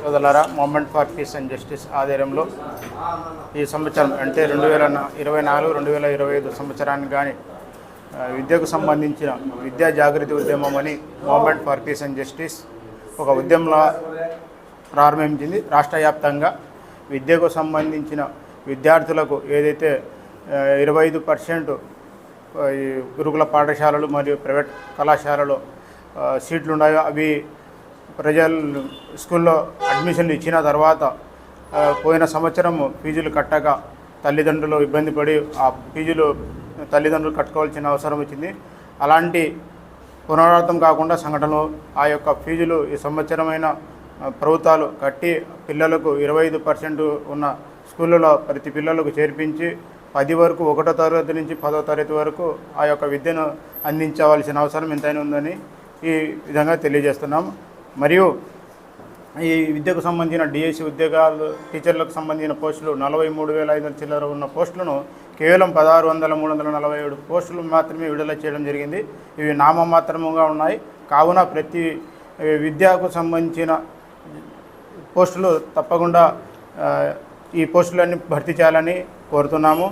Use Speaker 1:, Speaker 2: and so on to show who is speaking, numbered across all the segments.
Speaker 1: సోదరులారా movement for peace and justice ఆధ్వర్యంలో ఈ సంవత్సరం అంటే రెండు వేల ఇరవై నాలుగు రెండు వేల ఇరవై ఐదు సంవత్సరానికి కానీ విద్యకు సంబంధించిన విద్యా జాగృతి ఉద్యమం అని movement for peace and justice ఒక ఉద్యమంలో ప్రారంభించింది. రాష్ట్ర వ్యాప్తంగా విద్యకు సంబంధించిన విద్యార్థులకు ఏదైతే ఇరవై ఐదు పర్సెంట్ గురుకుల పాఠశాలలు మరియు ప్రైవేట్ కళాశాలలో సీట్లు ఉన్నాయో. అవి ప్రజలు స్కూల్లో అడ్మిషన్లు ఇచ్చిన తర్వాత పోయిన సంవత్సరం ఫీజులు కట్టక తల్లిదండ్రులు ఇబ్బంది పడి ఆ ఫీజులు తల్లిదండ్రులు కట్టుకోవాల్సిన అవసరం వచ్చింది. అలాంటి పునరావృతం కాకుండా సంఘటనలు ఆ యొక్క ఫీజులు ఈ సంవత్సరమైన ప్రభుత్వాలు కట్టి పిల్లలకు ఇరవై ఐదు పర్సెంట్ ఉన్న స్కూళ్ళలో ప్రతి పిల్లలకు చేర్పించి పది వరకు ఒకటో తరగతి నుంచి పదో తరగతి వరకు ఆ యొక్క విద్యను అందించవలసిన అవసరం ఎంతైనా ఉందని ఈ విధంగా తెలియజేస్తున్నాం మరియు ఈ విద్యకు సంబంధించిన డిఎస్సి ఉద్యోగాలు టీచర్లకు సంబంధించిన పోస్టులు నలభై మూడు వేల ఐదు వందల చిల్లర ఉన్న పోస్టులను కేవలం పదహారు వందల మూడు వందల నలభై ఏడు పోస్టులు మాత్రమే విడుదల చేయడం జరిగింది. ఇవి నామమాత్రముగా ఉన్నాయి. కావున ప్రతి విద్యకు సంబంధించిన పోస్టులు తప్పకుండా ఈ పోస్టులన్నీ భర్తీ చేయాలని కోరుతున్నాము.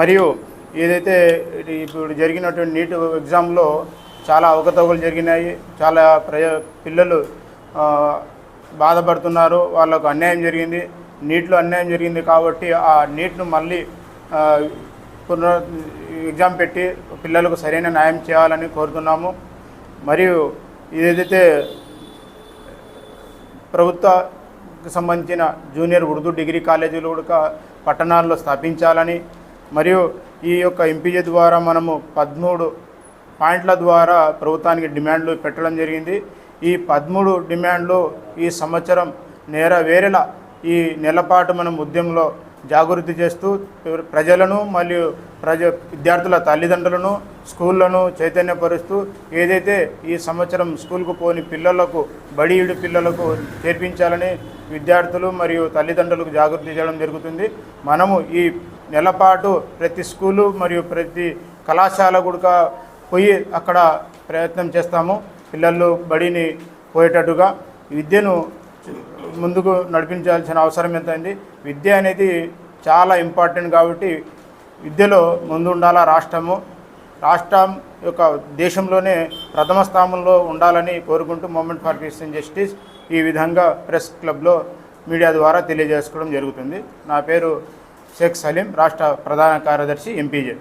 Speaker 1: మరియు ఏదైతే ఇప్పుడు జరిగినటువంటి నీట్ ఎగ్జామ్లో చాలా అవకతవకలు జరిగినాయి. చాలా ప్రజ పిల్లలు బాధపడుతున్నారు. వాళ్ళకు అన్యాయం జరిగింది. నీట్లో అన్యాయం జరిగింది కాబట్టి ఆ నీట్ను మళ్ళీ పునర్ ఎగ్జామ్ పెట్టి పిల్లలకు సరైన న్యాయం చేయాలని కోరుతున్నాము. మరియు ఏదైతే ప్రభుత్వకు సంబంధించిన జూనియర్ ఉర్దూ డిగ్రీ కాలేజీలు కూడా పట్టణాల్లో స్థాపించాలని మరియు ఈ యొక్క ఎంపీజే ద్వారా మనము పదమూడు పాయింట్ల ద్వారా ప్రభుత్వానికి డిమాండ్లు పెట్టడం జరిగింది. ఈ పదమూడు డిమాండ్లు ఈ సంవత్సరం నెరవేరేలా ఈ నెలపాటు మనం ఉద్యమంలో జాగృతి చేస్తూ ప్రజలను మరియు ప్రజ విద్యార్థుల తల్లిదండ్రులను స్కూళ్ళను చైతన్యపరుస్తూ ఏదైతే ఈ సంవత్సరం స్కూల్కు పోని పిల్లలకు బడియుడి పిల్లలకు చేర్పించాలని విద్యార్థులు మరియు తల్లిదండ్రులకు జాగృతి చేయడం జరుగుతుంది. మనము ఈ నెలపాటు ప్రతి స్కూలు మరియు ప్రతి కళాశాల కూడా పోయి అక్కడ ప్రయత్నం చేస్తాము. పిల్లలు బడిని పోయేటట్టుగా. విద్యను ముందుకు నడిపించాల్సిన అవసరం ఎంతైంది? విద్య అనేది చాలా ఇంపార్టెంట్ కాబట్టి విద్యలో ముందుండాలా రాష్ట్రము? రాష్ట్రం యొక్క దేశంలోనే ప్రథమ స్థానంలో ఉండాలని కోరుకుంటూ movement for peace and justice ఈ విధంగా ప్రెస్ క్లబ్లో మీడియా ద్వారా తెలియజేసుకోవడం జరుగుతుంది. నా పేరు షేక్ సలీం రాష్ట్ర ప్రధాన కార్యదర్శి ఎంపీజే.